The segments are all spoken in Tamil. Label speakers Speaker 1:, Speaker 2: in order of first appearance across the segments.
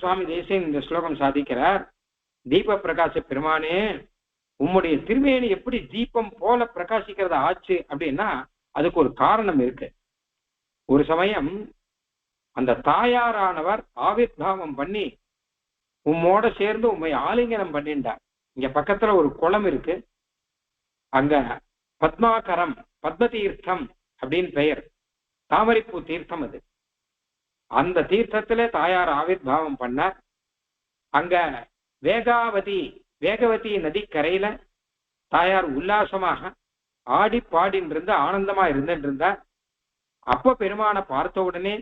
Speaker 1: சுவாமி தேசியன் இந்த ஸ்லோகம் சாதிக்கிறார். தீப பிரகாச பெருமானே உம்முடைய திருமேனி எப்படி தீபம் போல பிரகாசிக்கிறது ஆச்சு அப்படின்னா அதுக்கு ஒரு காரணம் இருக்கு. ஒரு சமயம் அந்த தாயாரானவர் ஆவிர்வாவம் பண்ணி உம்மோட சேர்ந்து உண்மை ஆலிங்கனம் பண்ணிண்டார் இங்க பக்கத்துல ஒரு குளம் இருக்கு. அங்க பத்மாகரம் பத்ம தீர்த்தம் அப்படின்னு பெயர். தாமரைப்பூ தீர்த்தம் அது. அந்த தீர்த்தத்துல தாயார் ஆவிர்வாவம் பண்ணார். அங்க வேகாவதி வேகவதி நதிக்கரையில தாயார் உல்லாசமாக ஆடி பாடின்னு இருந்து ஆனந்தமா இருந்துட்டு இருந்தார். அப்ப பெருமானை பார்த்த உடனே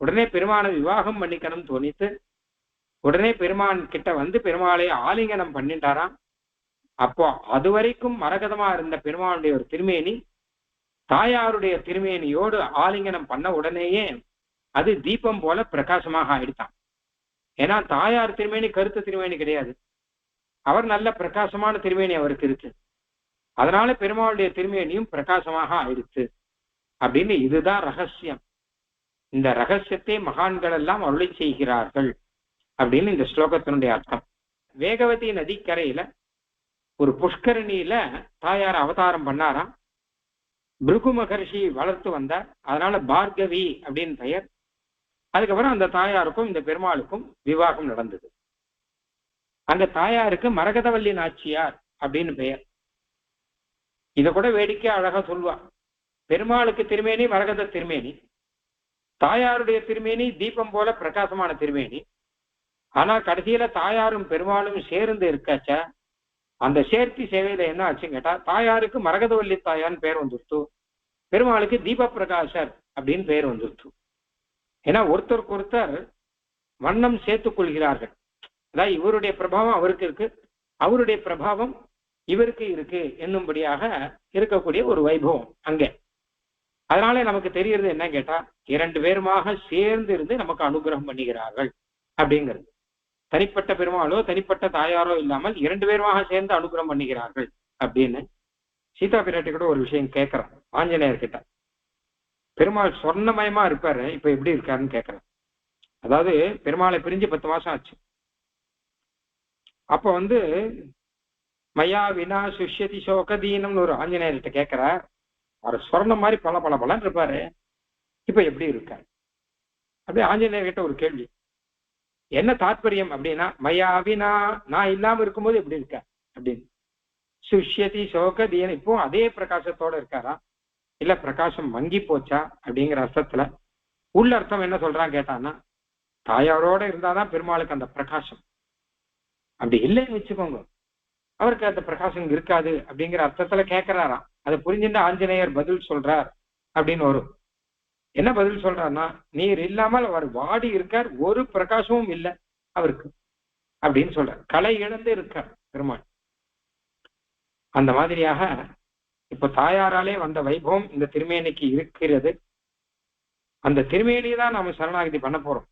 Speaker 1: உடனே பெருமானை விவாகம் பண்ணிக்கணும் தோணித்து உடனே பெருமான் கிட்ட வந்து பெருமாளை ஆலிங்கனம் பண்ணிட்டாராம். அப்போ அது வரைக்கும் மரகதமா இருந்த பெருமானுடைய ஒரு திருமேனி தாயாருடைய திருமேனியோடு ஆலிங்கனம் பண்ண உடனேயே அது தீபம் போல பிரகாசமாக ஆயிடுத்தான் ஏன்னா தாயார் திருமேனி கருத்து திருமேனி கிடையாது. அவர் நல்ல பிரகாசமான திருமேனி அவருக்கு இருக்கு. அதனால பெருமாளுடைய திருமேனியும் பிரகாசமாக ஆயிடுச்சு அப்படின்னு இதுதான் ரகசியம். இந்த ரகசியத்தை மகான்கள் எல்லாம் அருளை செய்கிறார்கள் அப்படின்னு இந்த ஸ்லோகத்தினுடைய அர்த்தம். வேகவதி நதிக்கரையில ஒரு புஷ்கரணியில தாயார் அவதாரம் பண்ணாராம். பிருகு மகர்ஷி வளர்த்து வந்தார். அதனால பார்கவி அப்படின்னு பெயர். அதுக்கப்புறம் அந்த தாயாருக்கும் இந்த பெருமாளுக்கும் விவாகம் நடந்தது. அந்த தாயாருக்கு மரகதவல்லி நாச்சியார் அப்படின்னு பெயர். இத கூட வேடிக்கை அழகா சொல்வா பெருமாளுக்கு திருமேனி மரகத திருமேனி. தாயாருடைய திருமேனி தீபம் போல பிரகாசமான திருமேனி. ஆனா கடைசியில தாயாரும் பெருமாளும் சேர்ந்து இருக்காச்ச. அந்த சேர்த்தி சேவையில என்ன ஆச்சுன்னு கேட்டா தாயாருக்கு மரகதவல்லி தாயான்னு பேர் வந்துருத்து. பெருமாளுக்கு தீப பிரகாசர் அப்படின்னு பேர் வந்துருத்து. ஏன்னா ஒருத்தருக்கு ஒருத்தர் வண்ணம் சேர்த்துக் கொள்கிறார்கள். அதாவது இவருடைய பிரபாவம் அவருக்கு இருக்கு அவருடைய பிரபாவம் இவருக்கு இருக்கு என்னும்படியாக இருக்கக்கூடிய ஒரு வைபவம் அங்கே. அதனால நமக்கு தெரியறது என்ன கேட்டா இரண்டு பேருமாக சேர்ந்து இருந்து நமக்கு அனுகிரகம் பண்ணுகிறார்கள் அப்படிங்கிறது. தனிப்பட்ட பெருமாளோ தனிப்பட்ட தாயாரோ இல்லாமல் இரண்டு பேருமாக சேர்ந்து அனுகிரகம் பண்ணுகிறார்கள் அப்படின்னு சீதா பிராட்டி கூட ஒரு விஷயம் கேட்கிறான் ஆஞ்சநேயர் கிட்ட பெருமாள் சொர்ணமயமா இருப்பாரு. இப்ப எப்படி இருக்காருன்னு கேட்கிறேன் அதாவது பெருமாளை பிரிஞ்சு பத்து மாசம் ஆச்சு. அப்ப வந்து மயா வினா சுஷ்யதி சோகதீனம்னு ஒரு ஆஞ்சநேயர்கிட்ட கேட்கிறார் அவர் சொர்ணம் மாதிரி பல பல பலன் இருப்பாரு. இப்ப எப்படி இருக்கார்? அப்படியே ஆஞ்சநேயர் கிட்ட ஒரு கேள்வி. என்ன தாற்பயம் அப்படின்னா மயாவினா நான் இல்லாம இருக்கும்போது எப்படி இருக்க? அப்படின்னு. சுஷ்யதி சோக இப்போ அதே பிரகாசத்தோட இருக்காரா? இல்ல பிரகாசம் மங்கி போச்சா அப்படிங்கிற அர்த்தத்துல உள்ள அர்த்தம் என்ன சொல்றான் கேட்டான்னா தாயாரோட இருந்தாதான் பெருமாளுக்கு அந்த பிரகாசம். அப்படி இல்லைன்னு வச்சுக்கோங்க. அவருக்கு அந்த பிரகாசம் இருக்காது அப்படிங்கிற அர்த்தத்துல கேட்கிறாராம் அதை புரிஞ்சுட்டு ஆஞ்சநேயர் பதில் சொல்றார் அப்படின்னு வரும். என்ன பதில் சொல்றாருன்னா நீர் இல்லாமல் அவர் வாடி இருக்கார் ஒரு பிரகாசமும் இல்லை அவருக்கு அப்படின்னு சொல்றார். கலை இழந்து இருக்கார் பெருமாள். அந்த மாதிரியாக இப்ப தாயாராலே வந்த வைபவம் இந்த திருமேனிக்கு இருக்கிறது. அந்த திருமேனியை தான் நாம சரணாகதி பண்ண போறோம்.